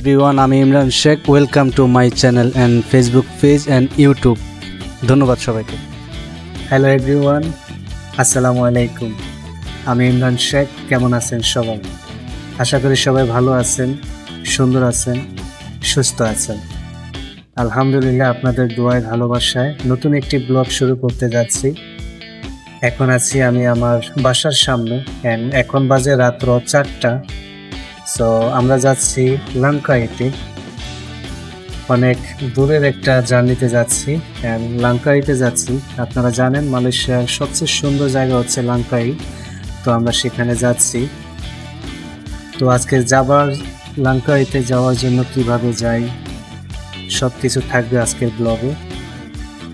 Everyone আমি Imran Sheikh welcome to my channel and Facebook page and YouTube ধন্যবাদ সবাইকে। Hello everyone আসসালামু আলাইকুম। আমি ইমরান শেখ, কেমন আছেন সবাই? আশা করি সবাই ভালো আছেন, সুন্দর আছেন, সুস্থ আছেন। আলহামদুলিল্লাহ, আপনাদের দোয়ায়, ভালোবাসায় নতুন একটি ব্লগ শুরু করতে যাচ্ছি। এখন আছি আমি আমার বাসার সামনে এখন বাজে রাত্র চারটা। সো আমরা যাচ্ছি লাঙ্কাইতে অনেক দূরের একটা জার্নিতে যাচ্ছি। And লাঙ্কাইতে যাচ্ছি। আপনারা জানেন, মালয়েশিয়ার সবচেয়ে সুন্দর জায়গা হচ্ছে লাঙ্কাই তো আমরা সেখানে যাচ্ছি। তো আজকে যাবার লাঙ্কাইতে যাওয়ার জন্য কীভাবে যাই সব কিছু থাকবে আজকের ব্লগে।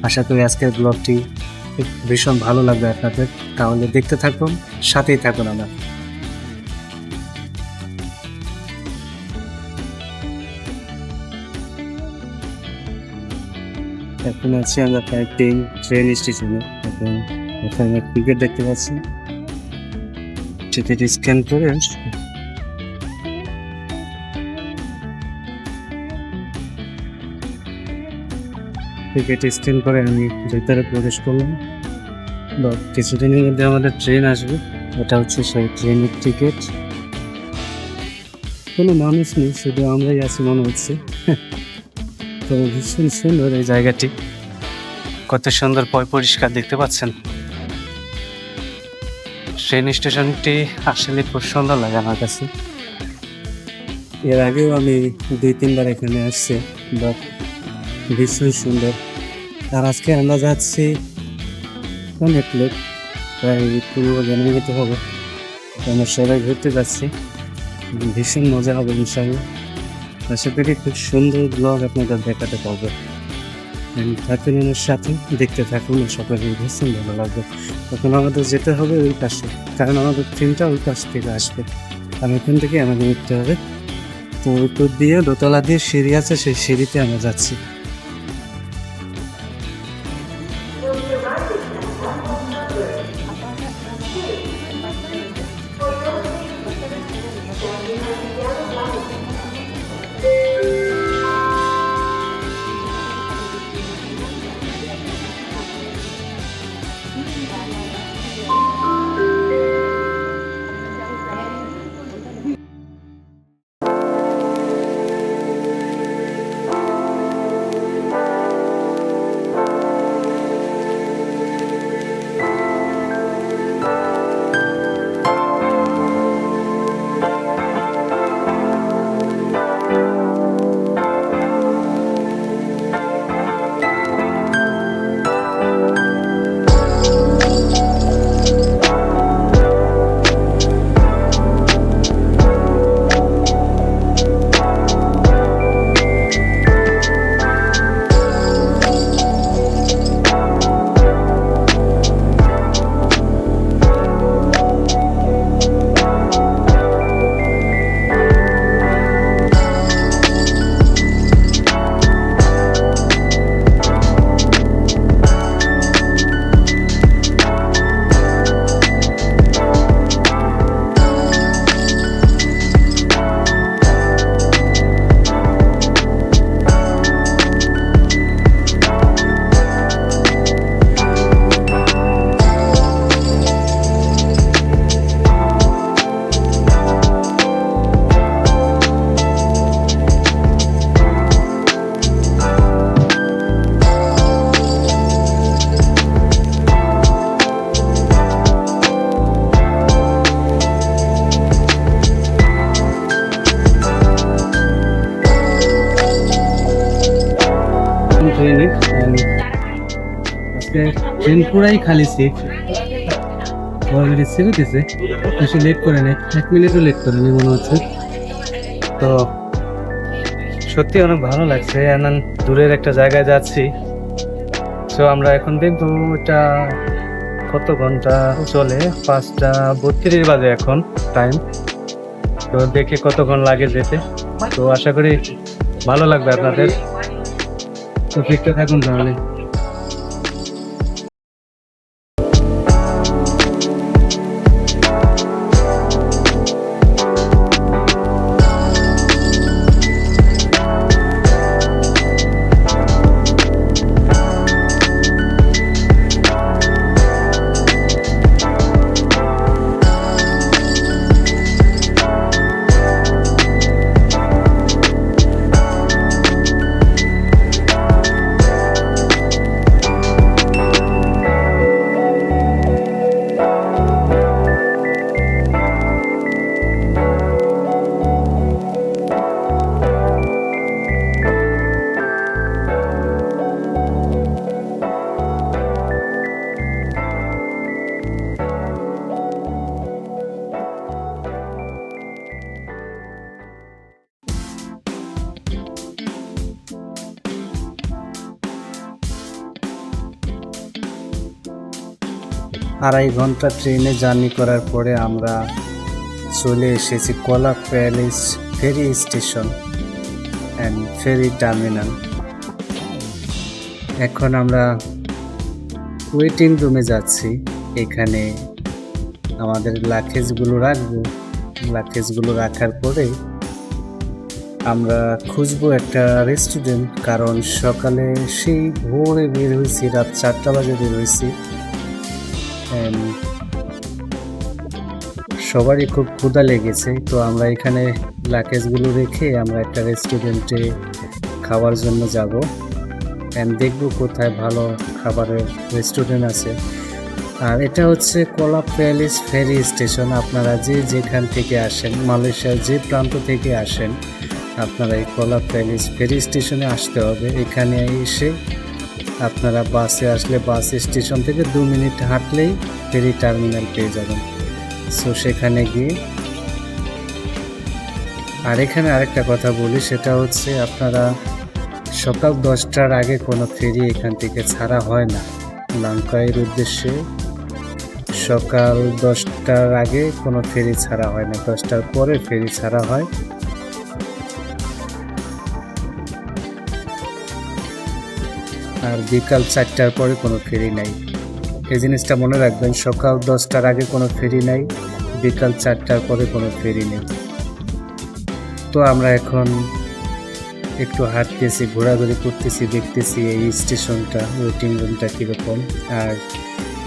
আশা করি আজকের ব্লগটি ভীষণ ভালো লাগবে আপনাদের। তাহলে দেখতে থাকুন, সাথেই থাকুন আমার এখন আছি আমরা কয়েকটি ট্রেন স্টেশনে এখন ওখানে টিকিট দেখতে পাচ্ছি। টিকিট স্ক্যান করে টিকিট স্ক্যান করে আমি ভিতরে প্রবেশ করলাম। বা কিছুদিনের মধ্যে আমাদের ট্রেন আসবে। এটা হচ্ছে সেই ট্রেনের টিকিট কোনো মানুষ নেই, শুধু আমরাই আছি মনে হচ্ছে। তো ভীষণ সুন্দর এই জায়গাটি। কত সুন্দর পয় পরিষ্কার দেখতে পাচ্ছেন। ট্রেন স্টেশনটি আসলে খুব সুন্দর লাগে আমার কাছে। এর আগেও আমি দুই, তিনবার এখানে আসছি বাট ভীষণ সুন্দর। আর আজকে আমরা যাচ্ছি অনেক লোক, প্রায় পনেরো মতো হবে। আমরা সবাই ঘুরতে যাচ্ছি। ভীষণ মজা হবে ইনশাআল্লাহ। আশা করি খুব সুন্দর ব্লগ আপনাদের দেখাতে পারব। থাকুন সাথে, দেখতে থাকুন সকলের ভীষণ ভালো লাগবে। তখন আমাদের যেতে হবে ওই পাশে, কারণ আমাদের ট্রেনটা ওই পাশ থেকে আসবে। আর ওখান থেকে আমাদের উঠতে হবে। তো উপর দিয়ে দোতলা দিয়ে সিঁড়ি আছে, সেই সিঁড়িতে আমরা যাচ্ছি। ট্রেন পুরাই খালি সিট অলরেডি ছেড়েতেছে বেশি লেট করে নেই। এক মিনিটও লেট করে নেই মনে হচ্ছে। তো সত্যি অনেক ভালো লাগছে। এমন দূরের একটা জায়গায় যাচ্ছি। তো আমরা এখন দেখব এটা কত ঘণ্টা চলে? পাঁচটা বত্রিশ বাজে এখন টাইম তো দেখে কতক্ষণ লাগে যেতে। তো আশা করি ভালো লাগবে আপনাদের। তো দেখতে থাকুন তাহলে। আড়াই ঘণ্টা ট্রেনে জার্নি করার পরে আমরা চলে এসেছি কলা palace ferry station and ferry terminal এখন আমরা ওয়েটিং রুমে যাচ্ছি। এখানে আমাদের লাকেজগুলো রাখব। লাকেজগুলো রাখার পরে আমরা খুঁজবো একটা রেস্টুরেন্ট কারণ সকালে সেই ভোরে বের হয়েছি, রাত চারটা বাজে বের হয়েছি। সবারই খুব ক্ষুধা লেগেছে। তো আমরা এখানে লাকেজগুলো রেখে আমরা একটা রেস্টুরেন্টে খাওয়ার জন্য যাব। অ্যান্ড দেখব কোথায় ভালো খাবারের রেস্টুরেন্ট আছে। আর এটা হচ্ছে কলা প্যালেস ফেরি স্টেশন আপনারা যে যেখান থেকে আসেন, মালয়েশিয়ার যে প্রান্ত থেকে আসেন, আপনারা এই কলা প্যালেস ফেরি স্টেশনে আসতে হবে। এখানে এসে আপনারা বাসে আসলে বাস স্টেশন থেকে দু মিনিট হাঁটলেই ফেরি টার্মিনাল পেয়ে যাবেন। সো সেখানে গিয়ে আর এখানে আরেকটা কথা বলি, সেটা হচ্ছে আপনারা সকাল দশটার আগে কোনো ফেরি এখান থেকে ছাড়া হয় না। লঙ্কাইয়ের উদ্দেশ্যে সকাল দশটার আগে কোনো ফেরি ছাড়া হয় না, দশটার পরে ফেরি ছাড়া হয়। আর বিকাল চারটার পরে কোনো ফেরি নাই। এই জিনিসটা মনে রাখবেন, সকাল দশটার আগে কোনো ফেরি নাই, বিকাল চারটার পরে কোনো ফেরি নেই। তো আমরা এখন একটু হাঁটতেছি, ঘোরাঘুরি করতেছি, দেখতেছি এই স্টেশনটা ওয়েটিং রুমটা কীরকম। আর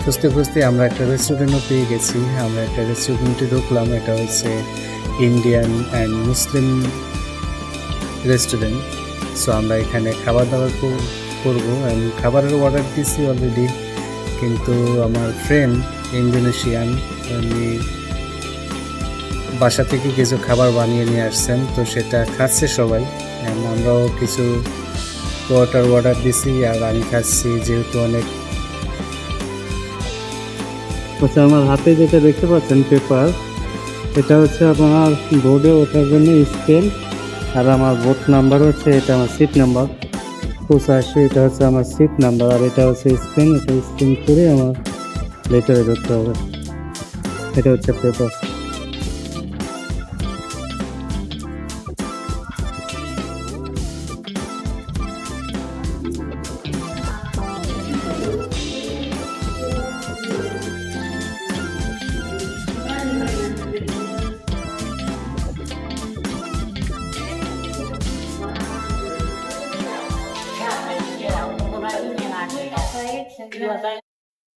খুঁজতে খুঁজতে আমরা একটা রেস্টুরেন্টও পেয়ে গেছি। আমরা একটা রেস্টুরেন্টে ঢুকলাম, এটা হচ্ছে Indian and Muslim restaurant so আমরা এখানে খাবার দাবার কর- করব and খাবারের অর্ডার দিয়েছি অলরেডি কিন্তু আমার ফ্রেন্ড ইন্দোনেশিয়ান উনি বাসা থেকে কিছু খাবার বানিয়ে নিয়ে আসছেন, তো সেটা খাচ্ছে সবাই আমরাও কিছু ওয়াটার অর্ডার দিছি আর আমি খাচ্ছি যেহেতু অনেক আচ্ছা আমার হাতে যেটা দেখতে পাচ্ছেন পেপার এটা হচ্ছে আপনার বোর্ডে ওঠার জন্য স্কেল আর আমার বোর্ড নাম্বার হচ্ছে, এটা আমার সিট নাম্বার পঁচাশি এটা হচ্ছে আমার সিট নাম্বার আর এটা হচ্ছে স্ক্রিন এটা স্ক্রিন করে আমার লেটারে ধরতে হবে। এটা হচ্ছে পেপার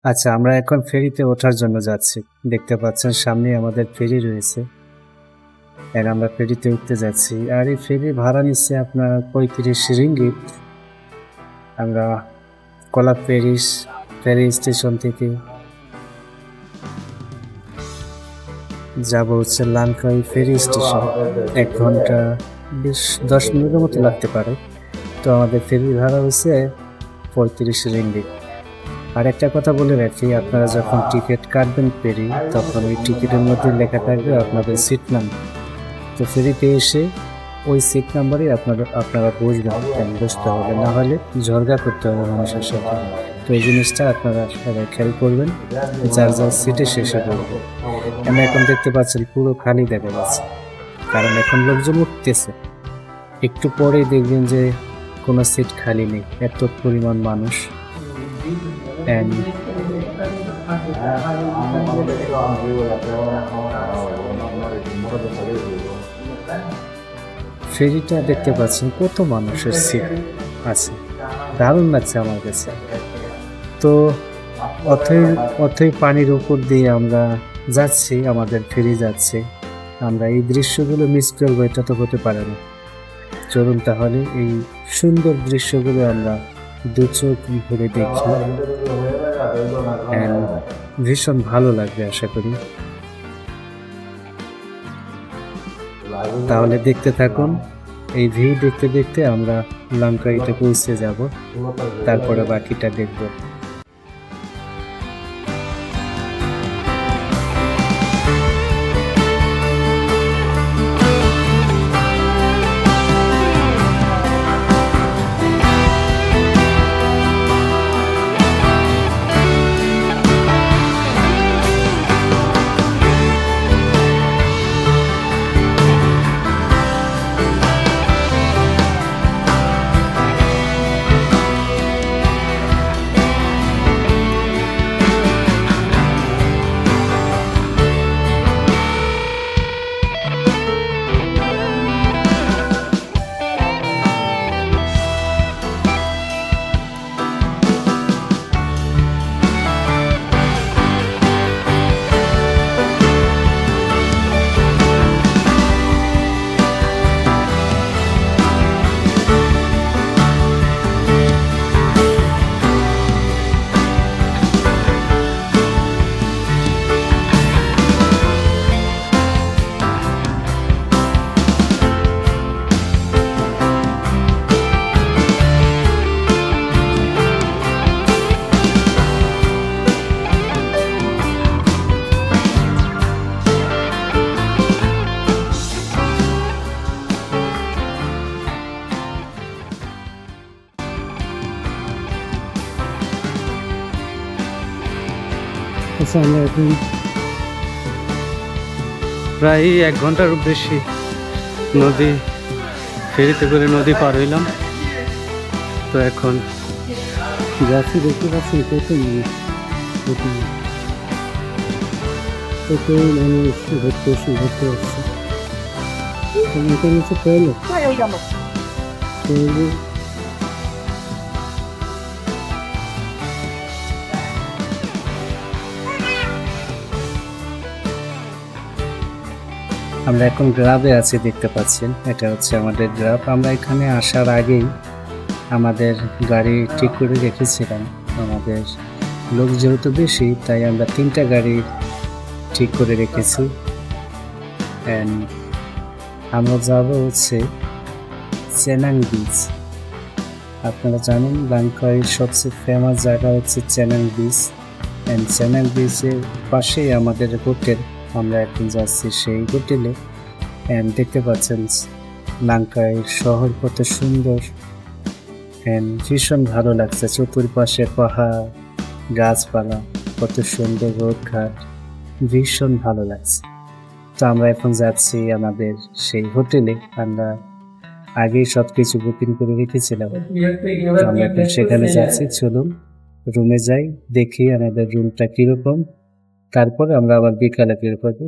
আচ্ছা আমরা এখন ফেরিতে ওঠার জন্য যাচ্ছি। দেখতে পাচ্ছেন সামনে আমাদের ফেরি রয়েছে। আর আমরা ফেরিতে উঠতে যাচ্ছি। আর এই ফেরি ভাড়া নিচ্ছে আপনার পঁয়ত্রিশ রিঙ্গিত। আমরা কলা প্যারিস ফেরি স্টেশন থেকে যাব হচ্ছে লানকাই ফেরি স্টেশন। এক ঘণ্টা বেশ, দশ মিনিটের মতো লাগতে পারে। তো আমাদের ফেরি ভাড়া হচ্ছে পঁয়ত্রিশ রিঙ্গিত। আর একটা কথা বলে রাখি, আপনারা যখন টিকিট কাটবেন ফেরি, তখন ওই টিকিটের মধ্যে লেখা থাকবে আপনাদের সিট নাম্বার তো ফেরিতে এসে ওই সিট নাম্বারে আপনারা আপনারা বসবেন, কেন বসতে হবে? না হলে ঝরগা করতে হবে মানুষের সাথে। তো এই জিনিসটা আপনারা সবাই খেয়াল করবেন, যার যার সিটে শেষে করবে আমি এখন দেখতে পাচ্ছেন পুরো খালি দেখা যাচ্ছে। কারণ এখন লোকজন উঠতেছে। একটু পরেই দেখবেন যে কোনো সিট খালি নেই, এত পরিমাণ মানুষ। And ফেরিটা দেখতে পাচ্ছেন কত মানুষের সিট আছে। দারুণ লাগছে আমার কাছে। তো অথই অথই পানির উপর দিয়ে আমরা যাচ্ছি, আমাদের ফেরি যাচ্ছে আমরা এই দৃশ্যগুলো মিস করব, এটা তো হতে পারে না। চলুন তাহলে এই সুন্দর দৃশ্যগুলো আমরা দু চোখ ভরে দেখি। And ভীষণ ভালো লাগবে আশা করি। তাহলে দেখতে থাকুন, এই ভিউ দেখতে দেখতে আমরা লঙ্কা লঙ্কাইতে পৌঁছে যাব। তারপরে বাকিটা দেখব। আমরা এখন প্রায় এক ঘণ্টার বেশি নদী ফেরিতে করে নদী পার হইলাম। তো এখন যাচ্ছি দেখতে পাচ্ছি কত মানুষ। কত মানুষ। ঘুরতে এসে ঘুরতে আসছে। এখানে হচ্ছে টয়লেট। টয়লেট। আমরা এখন গ্রাফে আছি, দেখতে পাচ্ছেন। এটা হচ্ছে আমাদের গ্রাফ আমরা এখানে আসার আগেই আমাদের গাড়ি ঠিক করে রেখেছিলাম। আমাদের লোক যেহেতু বেশি, তাই আমরা তিনটা গাড়ি ঠিক করে রেখেছি। অ্যান্ড আমরা যাব হচ্ছে চেনাং বিচ আপনারা জানেন বাংকাইয়ের সবচেয়ে ফেমাস জায়গা হচ্ছে চেনাং বিচ অ্যান্ড চেনাং বিচের পাশেই আমাদের হোটেল আমরা এখন যাচ্ছি সেই হোটেলে। অ্যান্ড দেখতে পাচ্ছেন লাঙ্কায়ের শহর কত সুন্দর। অ্যান্ড ভীষণ ভালো লাগছে। চতুর্পাশে পাহাড়, গাছপালা, কত সুন্দর রোড ঘাট ভীষণ ভালো লাগছে। তো আমরা এখন যাচ্ছি আমাদের সেই হোটেলে। আমরা আগেই সব কিছু বুকিং করে রেখেছিলাম। আমরা এখন সেখানে যাচ্ছি। চলুন রুমে যাই, দেখি আমাদের রুমটা কীরকম। তারপরে আমরা আবার বিকালে বের করব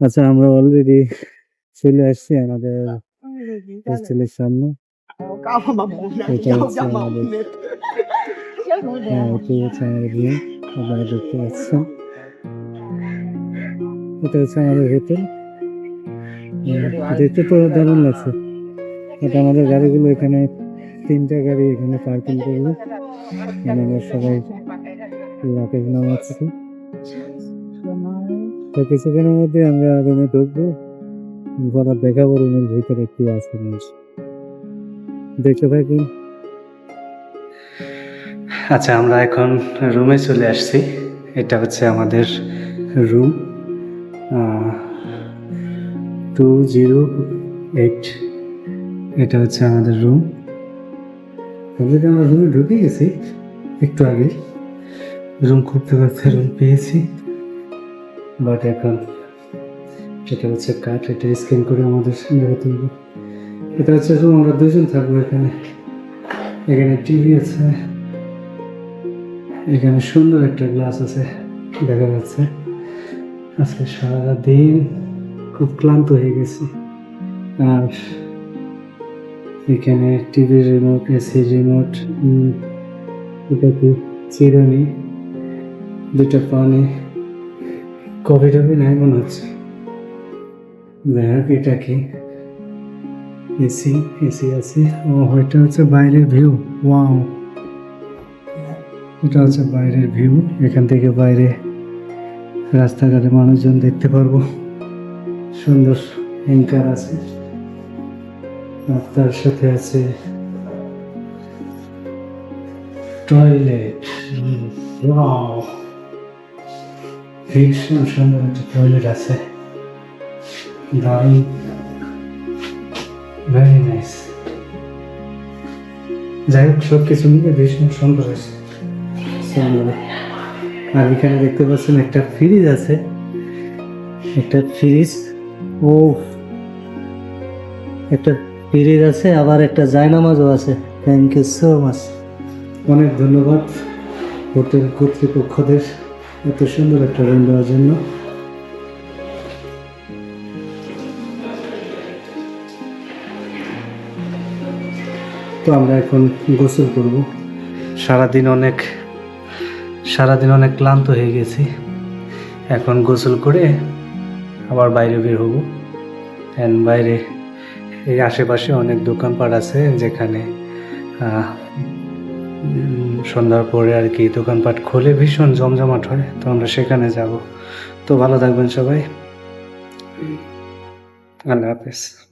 আচ্ছা আমরা অলরেডি চলে আসছি আমাদের হোস্টেলের সামনে। এটা হচ্ছে আমাদের হ্যাঁ এটা হচ্ছে আমাদের রুম আপনারা দেখতে পাচ্ছেন। এটা হচ্ছে আমাদের হোটেল দেখতে তো দারুণ লাগছে। এটা আমাদের গাড়িগুলো এখানে তিনটা গাড়ি এখানে পার্কিং করল মানে আমরা সবাই লাকেজ নামাচ্ছি তো কিছুক্ষণের মধ্যে আমরা রুমে ঢুকবো। ঘোরা দেখাবো রুমের ভিতরে কি আছে জিনিস দেখতে থাকুন আচ্ছা আমরা এখন রুমে চলে আসছি। এটা হচ্ছে আমাদের রুম। টু জিরো এইট এটা হচ্ছে আমাদের রুম। আমরা রুমে ঢুকে গেছি? একটু আগে রুম করতে খুঁজতে রুম পেয়েছি। বাট এখন এটা হচ্ছে কাঠ, এটা স্ক্যান করে আমাদের হবে। এটা হচ্ছে রুম আমরা দুজন থাকব এখানে। এখানে টিভি আছে। এখানে সুন্দর একটা গ্লাস আছে, দেখা যাচ্ছে। আজকে সারাদিন খুব ক্লান্ত হয়ে গেছি। আর এখানে টিভি রিমোট এসি রিমোট এটা কি চিরুনি। দুটা পানি কফি টফি নাই মনে হচ্ছে দেখ এটা কি? এসি এসি আছে। ও, এটা হচ্ছে বাইরের ভিউ ওয়াও এটা হচ্ছে বাইরের ভিউ এখান থেকে বাইরে রাস্তাঘাটে মানুষজন দেখতে পারব। সুন্দর অ্যাঙ্কার আছে। আর তার সাথে আছে টয়লেট ওয়াও ভীষণ সুন্দর একটা টয়লেট আছে দারুণ ভেরি নাইস যাই হোক সব কিছু মিলে ভীষণ সুন্দর সুন্দর। আর এখানে দেখতে পাচ্ছেন একটা ফ্রিজ আছে একটা ফ্রিজ ও একটা ফ্রিজ আছে আবার একটা জায়নামাজও আছে থ্যাংক ইউ সো মাচ অনেক ধন্যবাদ হোটেল কর্তৃপক্ষদের এত সুন্দর একটা রুম দেওয়ার জন্য। তো আমরা এখন গোসল করব। সারাদিন অনেক সারাদিন অনেক ক্লান্ত হয়ে গেছি। এখন গোসল করে আবার বাইরে বের হব। অ্যান্ড বাইরে, এই আশেপাশে অনেক দোকানপাট আছে যেখানে সন্ধ্যার পরে আর কি দোকানপাট খোলে ভীষণ জমজমাট হয়, তো আমরা সেখানে যাব। তো ভালো থাকবেন সবাই। আল্লাহ হাফেজ।